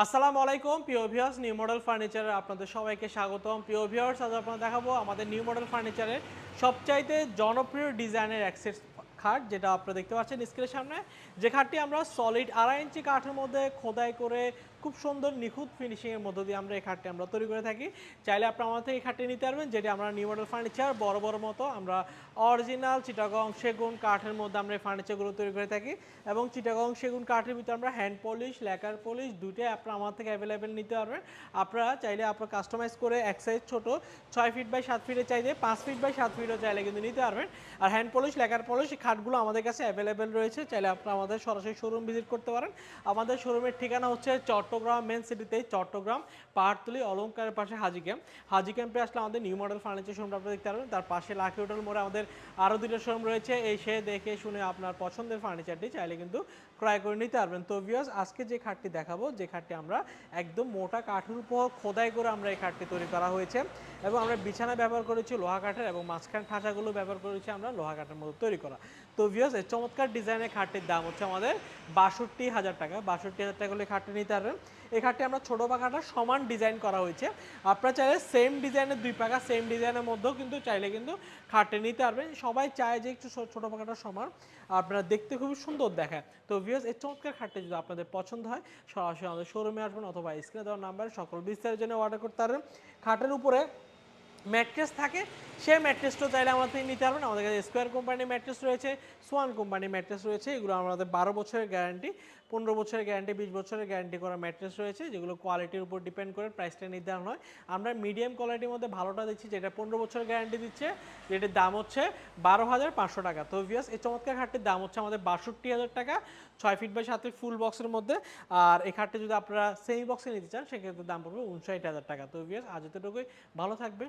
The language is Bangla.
আসসালামু আলাইকুম, প্রিয় ভিউয়ার্স নিউ মডেল ফার্নিচারে আপনাদের সবাইকে স্বাগতম। প্রিয় ভিউয়ার্স আজ আপনারা দেখাবো আমাদের নিউ মডেল ফার্নিচারের সবচাইতে জনপ্রিয় ডিজাইনের অ্যাক্সেস খাট, যেটা আপনারা দেখতে পাচ্ছেন স্ক্রিনের সামনে। যে খাটটি আমরা সলিড আড়াই ইঞ্চি কাঠের মধ্যে খোদাই করে খুব সুন্দর নিখুঁত ফিনিশিংয়ের মধ্য দিয়ে আমরা এই খাটটি আমরা তৈরি করে থাকি। চাইলে আপনি আমাদের থেকে এই খাটটি নিতে পারবেন, যেটি আমরা নিউ মডেল ফার্নিচার বড় বড় মতো আমরা অরিজিনাল চিটাগং সেগুন কাঠের মধ্যে আমরা এই ফার্নিচারগুলো তৈরি করে থাকি। এবং চিটাগং সেগুন কাঠের ভিতরে আমরা হ্যান্ড পলিশ লেকার পলিশ দুটোই আপনারা আমার থেকে অ্যাভেলেবেল নিতে পারবেন। আপনারা চাইলে আপনারা কাস্টমাইজ করে এক সাইজ ছোট, ছয় ফিট বাই সাত ফিটে চাইলে পাঁচ ফিট বাই সাত ফিটও চাইলে কিন্তু নিতে পারবেন। আর হ্যান্ড পলিশ লেকার পলিশ খাটগুলো আমাদের কাছে অ্যাভেলেবেল রয়েছে। চাইলে আপনারা আমাদের সরাসরি শোরুম ভিজিট করতে পারেন। আমাদের শোরুমের ঠিকানা হচ্ছে চট্টগ্রাম মেন সিটিতে চট্টগ্রাম, পাহাড়তলি অলঙ্কারের পাশে হাজি ক্যাম্প হাজি ক্যাম্পে আসলে আমাদের নিউ মডেল ফার্নিচার শোরুমটা আপনারা দেখতে পারবেন। তার পাশে লাকি হোটেল মোড়ে আমাদের আরও দুটো শোরুম রয়েছে। এই সে দেখে শুনে আপনার পছন্দের ফার্নিচারটি চাইলে কিন্তু ক্রয় করে নিতে পারবেন। তো ভিউয়ার্স আজকে যে খাটটি দেখাবো, যে খাটটি আমরা একদম মোটা কাঠের উপর খোদাই করে আমরা এই খাটটি তৈরি করা হয়েছে। এবং আমরা বিছানা ব্যবহার করেছি লোহা কাঠের এবং মাঝখান ঠাঁচাগুলো ব্যবহার করেছি আমরা লোহা কাঠের মতো তৈরি করা। তো ভিউয়ার্স এই চমৎকার ডিজাইনের খাটটির দাম হচ্ছে আমাদের বাষট্টি হাজার টাকা। বাষট্টি হাজার টাকা হলে খাটটি নিতে পারবেন। এই খাটটি আমরা ছোটো পাখাটা সমান ডিজাইন করা হয়েছে। আপনারা চাইলে সেম ডিজাইনের দুই পাখা সেম ডিজাইনের মধ্যেও কিন্তু চাইলে কিন্তু খাটটি নিতে পারবেন। সবাই চায় যে একটু ছোটো পাখাটা সমান। আপনারা দেখতে খুবই সুন্দর দেখায়। তো ভিউয়ার্স এই চমৎকার খাটটি যদি আপনাদের পছন্দ হয়, সরাসরি আমাদের শোরুমে আসবেন অথবা স্ক্রিনে দেওয়ার নাম্বারে সকল বিস্তারের জন্য অর্ডার করতে পারবেন। খাটের উপরে ম্যাট্রেস থাকে, সেই ম্যাট্রেসটাও চাইলে আমাদের নিতে পারবেন আমাদের কাছে স্কোয়ার কোম্পানির ম্যাট্রেস রয়েছে সোয়ান কোম্পানির ম্যাট্রেস রয়েছে, এগুলো আমাদের বারো বছরের গ্যারান্টি পনেরো বছরের গ্যারান্টি বিশ বছরের গ্যারান্টি করা ম্যাট্রেস রয়েছে, যেগুলো কোয়ালিটির উপর ডিপেন্ড করে প্রাইসটা নির্ধারণ হয়। আমরা মিডিয়াম কোয়ালিটির মধ্যে ভালোটা দিচ্ছি, যেটা পনেরো বছরের গ্যারান্টি দিচ্ছে, যেটির দাম হচ্ছে বারো হাজার পাঁচশো টাকা। তো ভিয়াস এই চমৎকার খাটটির দাম হচ্ছে আমাদের বাষট্টি হাজার টাকা, ছয় ফিট বাই সাত ফুল বক্সের মধ্যে। আর এই খাটটি যদি আপনারা সেমি বক্সে নিতে চান, সেক্ষেত্রে দাম পড়বে উনষাট হাজার টাকা। তো ভিয়াস আজ এতটুকুই। ভালো থাকবেন